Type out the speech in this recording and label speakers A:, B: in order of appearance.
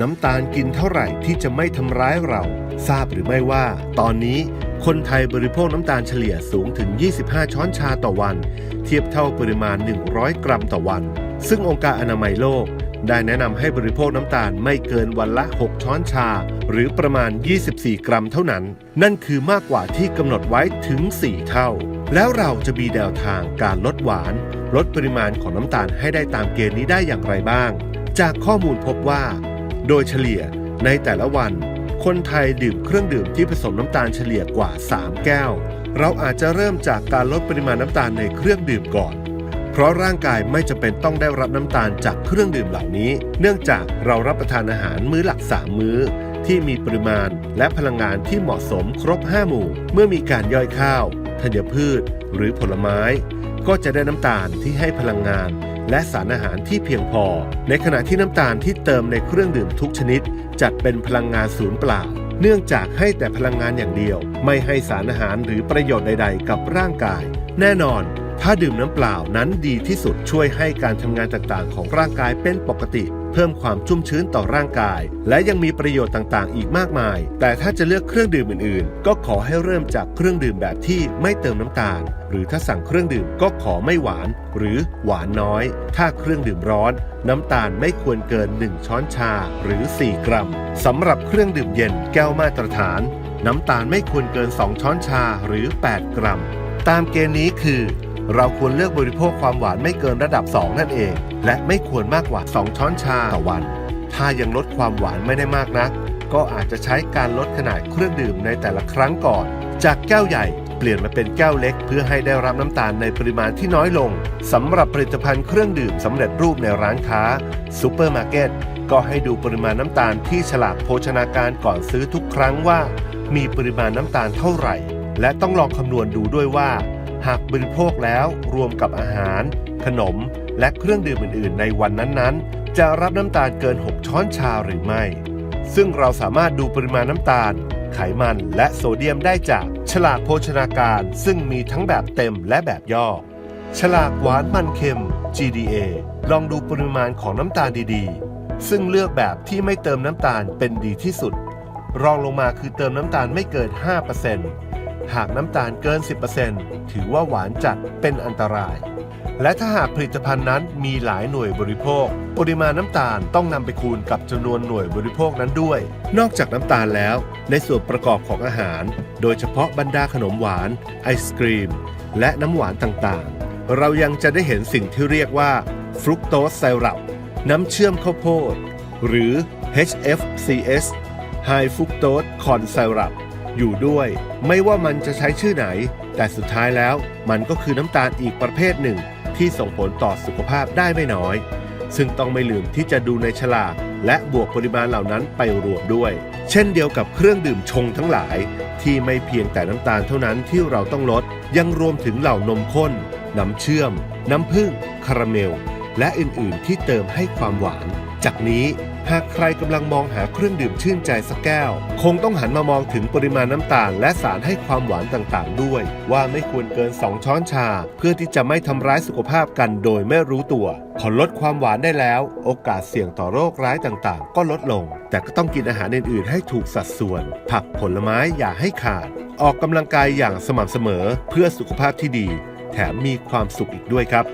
A: น้ำตาลกินเท่าไหร่ที่จะไม่ทำร้ายเรา ทราบหรือไม่ว่า ตอนนี้คนไทยบริโภคน้ำตาลเฉลี่ยสูงถึง 25 ช้อนชาต่อวัน เทียบเท่าปริมาณ 100 กรัมต่อวัน ซึ่งองค์การอนามัยโลก ได้แนะนำให้บริโภคน้ำตาลไม่เกินวันละ 6 ช้อนชา หรือประมาณ 24 กรัมเท่านั้น นั่นคือมากกว่าที่กำหนดไว้ถึง 4 เท่า แล้วเราจะมีแนวทางการลดหวาน ลดปริมาณของน้ำตาลให้ได้ตามเกณฑ์นี้ได้อย่างไรบ้าง จากข้อมูลพบว่า โดยเฉลี่ยในแต่ละวัน คนไทยดื่มเครื่องดื่มที่ผสมน้ำตาลเฉลี่ยกว่า 3 แก้ว เราอาจจะเริ่มจากการลดปริมาณน้ำตาลในเครื่องดื่มก่อน เพราะร่างกายไม่จำเป็นต้องได้รับน้ำตาลจากเครื่องดื่มเหล่านี้ เนื่องจากเรารับประทานอาหารมื้อหลัก3มื้อที่มีปริมาณและพลังงานที่เหมาะสมครบ 5 หมู่ เมื่อมีการย่อยข้าวธัญพืช หรือผลไม้ ก็จะได้น้ำตาลที่ให้พลังงาน และสารอาหารที่เพียงพอ ในขณะที่น้ำตาลที่เติมในเครื่องดื่มทุกชนิด จัดเป็นพลังงานศูนย์เปล่า เนื่องจากให้แต่พลังงานอย่างเดียว ไม่ให้สารอาหารหรือประโยชน์ใด ๆ กับร่างกาย แน่นอน ถ้าดื่มน้ำเปล่านั้นดีที่สุดช่วยให้การทำงานต่างๆ ของร่างกายเป็นปกติ เพิ่มความชุ่มชื้นต่อร่างกาย และยังมีประโยชน์ต่างๆ อีกมากมาย แต่ถ้าจะเลือกเครื่องดื่มอื่นๆ ก็ขอให้เริ่มจากเครื่องดื่มแบบที่ไม่เติมน้ำตาล หรือถ้าสั่งเครื่องดื่มก็ขอไม่หวาน หรือหวานน้อย ถ้าเครื่องดื่มร้อน น้ำตาลไม่ควรเกิน 1 ช้อนชาหรือ 4 กรัมสำหรับเครื่องดื่มเย็นแก้วมาตรฐาน น้ำตาลไม่ควรเกิน 2 ช้อนชาหรือ 8 กรัม ตามเกณฑ์นี้คือ เราควรเลือกบริโภคความหวานไม่เกินระดับ 2 นั่นเอง และไม่ควรมากกว่า 2 ช้อนชาต่อวัน ถ้ายังลดความหวานไม่ได้มากนัก ก็อาจจะใช้การลดขนาดเครื่องดื่มในแต่ละครั้งก่อน จากแก้วใหญ่เปลี่ยนมาเป็นแก้วเล็ก เพื่อให้ได้รับน้ำตาลในปริมาณที่น้อยลงสำหรับผลิตภัณฑ์เครื่องดื่มสำเร็จรูปในร้านค้าซูเปอร์มาร์เก็ตก็ให้ดูปริมาณน้ำตาลที่ฉลากโภชนาการก่อนซื้อทุกครั้งว่า มีปริมาณน้ำตาลเท่าไหร่ และต้องลองคำนวณดูด้วยว่า หากบริโภคแล้วรวมกับอาหาร ขนม และเครื่องดื่มอื่น ๆ ในวันนั้น ๆ จะรับน้ำตาลเกิน 6 ช้อนชาหรือไม่ ซึ่งเราสามารถดูปริมาณน้ำตาล ไขมันและโซเดียมได้จากฉลากโภชนาการ ซึ่งมีทั้งแบบเต็มและแบบย่อ ฉลากหวานมันเค็ม GDA ลองดูปริมาณของน้ำตาลดีๆ ซึ่งเลือกแบบที่ไม่เติมน้ำตาลเป็นดีที่สุด รองลงมาคือเติมน้ำตาลไม่เกิน 5%หากน้ำตาลเกิน 10%ถือว่าหวานจัดเป็นอันตราย และถ้าหากผลิตภัณฑ์นั้นมีหลายหน่วยบริโภค ปริมาณน้ำตาลต้องนำไปคูณกับจำนวนหน่วยบริโภคนั้นด้วย นอกจากน้ำตาลแล้ว ในส่วนประกอบของอาหาร โดยเฉพาะบรรดาขนมหวาน ไอศกรีม และน้ำหวานต่างๆ เรายังจะได้เห็นสิ่งที่เรียกว่าฟรุกโตสไซรัปน้ำเชื่อมข้าวโพด หรือ HFCS High Fructose Corn Syrup อยู่ด้วย ไม่ว่ามันจะใช้ชื่อไหน แต่สุดท้ายแล้วมันก็คือน้ำตาลอีกประเภทหนึ่ง ที่ส่งผลต่อสุขภาพได้ไม่น้อย ซึ่งต้องไม่ลืมที่จะดูในฉลากและบวกปริมาณเหล่านั้นไปรวมด้วย เช่นเดียวกับเครื่องดื่มชงทั้งหลาย ที่ไม่เพียงแต่น้ำตาลเท่านั้นที่เราต้องลด ยังรวมถึงเหล่านมข้น น้ำเชื่อม น้ำผึ้งคาราเมล และอื่นๆ ที่เติมให้ความหวาน จากนี้ หากใครกำลังมองหาเครื่องดื่มชื่นใจสักแก้ว คงต้องหันมามองถึงปริมาณน้ำตาล และสารให้ความหวานต่างๆ ด้วย ว่าไม่ควรเกิน 2 ช้อนชา เพื่อที่จะไม่ทำร้ายสุขภาพกันโดยไม่รู้ตัว พอลดความหวานได้แล้ว โอกาสเสี่ยงต่อโรคร้ายต่างๆ ก็ลดลง แต่ก็ต้องกินอาหารอื่นๆ ให้ถูกสัดส่วน ผักผลไม้อย่าให้ขาด ออกกำลังกายอย่างสม่ำเสมอ เพื่อสุขภาพที่ดี แถมมีความสุขอีกด้วยครับ